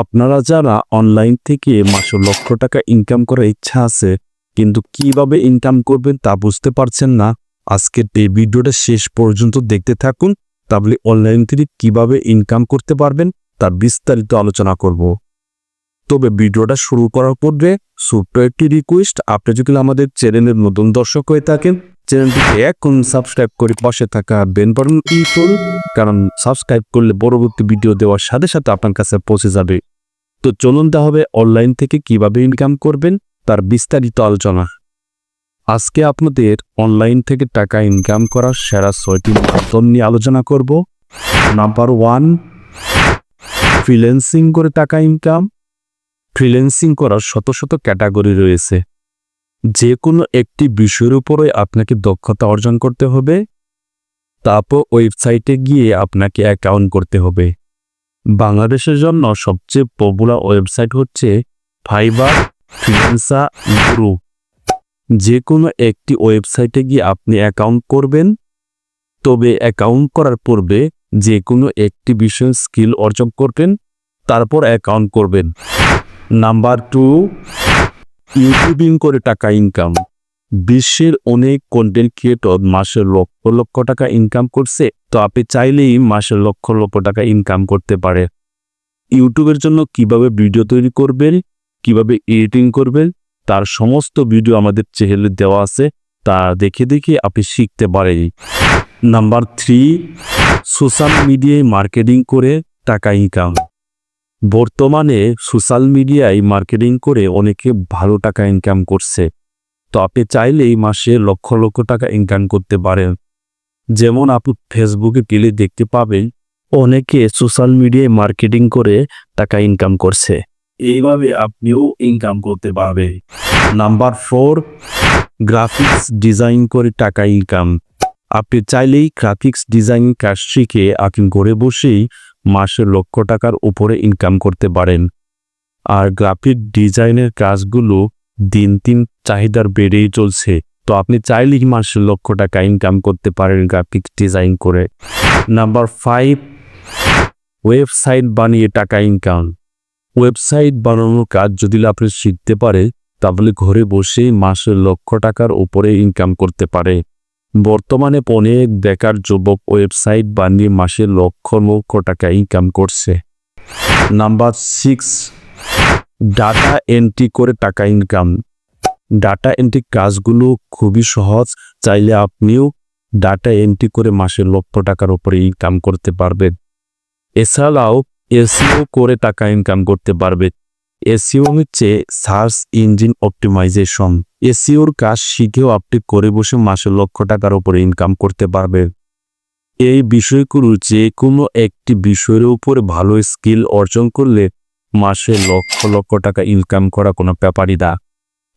আপনারা যারা অনলাইন থেকে মাসে লক্ষ টাকা ইনকাম করার ইচ্ছা আছে, কিন্তু কীভাবে ইনকাম করবেন তা বুঝতে পারছেন না, আজকের এই ভিডিওটা শেষ পর্যন্ত দেখতে থাকুন, তাহলে অনলাইন থেকে কীভাবে ইনকাম করতে পারবেন, তার বিস্তারিত আলোচনা করব। তবে ভিডিওটা শুরু করার পূর্বে ছোট্ট একটি রিকোয়েস্ট আপনি যদি আমাদের চ্যানেলের নতুন দর্শক হয়ে থাকেন চ্যানেলটিকে এখন সাবস্ক্রাইব করে পাশে থাকা বেন বাটন ক্লিক করুন কারণ সাবস্ক্রাইব করলে পরবর্তী ভিডিও দেওয়ার সাথে সাথে আপনার কাছে পৌঁছে যাবে। তো চলুন তাহলে অনলাইন থেকে কীভাবে ইনকাম করবেন, তার বিস্তারিত আলোচনা। আজকে আপনাদের অনলাইন থেকে টাকা ইনকাম করার সেরা ছয়টি মাধ্যম নিয়ে আলোচনা করব। নাম্বার ওয়ান ফ্রিল্যান্সিং করে টাকা ইনকাম ফ্রিল্যান্সিং করার শত শত ক্যাটাগরি রয়েছে। যে কোনো একটি বিষয়ের উপরে আপনাকে দক্ষতা অর্জন করতে হবে, তারপর ওয়েবসাইটে গিয়ে আপনাকে অ্যাকাউন্ট করতে হবে। বাংলাদেশের জন্য সবচেয়ে পপুলার ওয়েবসাইট হচ্ছে ফাইবার ফ্রিল্যান্সা গুরু যে কোনো একটি ওয়েবসাইটে গিয়ে আপনি অ্যাকাউন্ট করবেন, তবে অ্যাকাউন্ট করার পূর্বে যে কোনো একটি বিষয়ের স্কিল অর্জন করবেন, তারপর অ্যাকাউন্ট করবেন। নাম্বার টু ইউটিউবিং করে টাকা ইনকাম বিশ্বের অনেক কন্টেন্ট ক্রিয়েটর মাসে লক্ষ লক্ষ টাকা ইনকাম করছে, তো আপনি চাইলেই মাসে লক্ষ লক্ষ টাকা ইনকাম করতে পারে। ইউটিউবের জন্য কীভাবে ভিডিও তৈরি করবেন, কীভাবে এডিটিং করবেন, তার সমস্ত ভিডিও আমাদের চ্যানেলে দেওয়া আছে, তা দেখে দেখে আপনি শিখতে পারেন। নাম্বার থ্রি সোশ্যাল মিডিয়ায় মার্কেটিং করে টাকা ইনকাম বর্তমানে সোশ্যাল মিডিয়ায় মার্কেটিং করে অনেকে ভালো টাকা ইনকাম করছে। তো আপনি চাইলেই মাসে লক্ষ লক্ষ টাকা ইনকাম করতে পারেন। যেমন আপনি ফেসবুকে গেলে দেখতে পাবেন, অনেকে সোশ্যাল মিডিয়ায় মার্কেটিং করে টাকা ইনকাম করছে। এইভাবে আপনিও ইনকাম করতে পারবে নাম্বার ফোর গ্রাফিক্স ডিজাইন করে টাকা ইনকাম আপনি চাইলেই গ্রাফিক্স ডিজাইন কাজ শিখে আপনি ঘরে বসেই মাসে লক্ষ টাকার উপরে ইনকাম করতে পারেন। আর গ্রাফিক ডিজাইনের কাজগুলো দিন দিন চাহিদার বেড়েই চলছে। তো আপনি চাইলেই মাসে লক্ষ টাকা ইনকাম করতে পারেন গ্রাফিক্স ডিজাইন করে। নাম্বার ফাইভ ওয়েবসাইট বানিয়ে টাকা ইনকাম ওয়েবসাইট বানানোর কাজ যদি আপনি শিখতে পারে, তাহলে ঘরে বসেই মাসে লক্ষ টাকার উপরে ইনকাম করতে পারে। বর্তমানে অনেক বেকার যুবক ওয়েবসাইট বানিয়ে মাসে লক্ষ লক্ষ টাকা ইনকাম করছে। নাম্বার সিক্স ডাটা এন্ট্রি করে টাকা ইনকাম ডাটা এন্ট্রি কাজগুলো খুবই সহজ, চাইলে আপনিও ডাটা এন্ট্রি করে মাসে লক্ষ টাকার উপরে ইনকাম করতে পারবেন। এছাড়াও এসিও করে টাকা ইনকাম করতে পারবে এসিও হচ্ছে সার্চ ইঞ্জিন অপটিমাইজেশন। এসিওর কাজ শিখেও আপনি করে বসে মাসে লক্ষ টাকার উপরে ইনকাম করতে পারবেন এই বিষয়গুলো যে কোনো একটি বিষয়ের উপরে ভালো স্কিল অর্জন করলে মাসে লক্ষ লক্ষ টাকা ইনকাম করা কোনো ব্যাপারই না।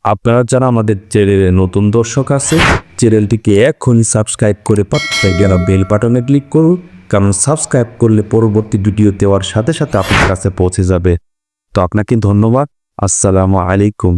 আপনারা যারা আমাদের চ্যানেলে নতুন দর্শক আছে, চ্যানেলটিকে এখনই সাবস্ক্রাইব করে পাত্রে গেল বেল বাটনে ক্লিক করুন। কারণ সাবস্ক্রাইব করলে পরবর্তী ভিডিও দেওয়ার সাথে সাথে আপনার কাছে পৌঁছে যাবে। তো আপনাকে ধন্যবাদ। আসসালামু আলাইকুম।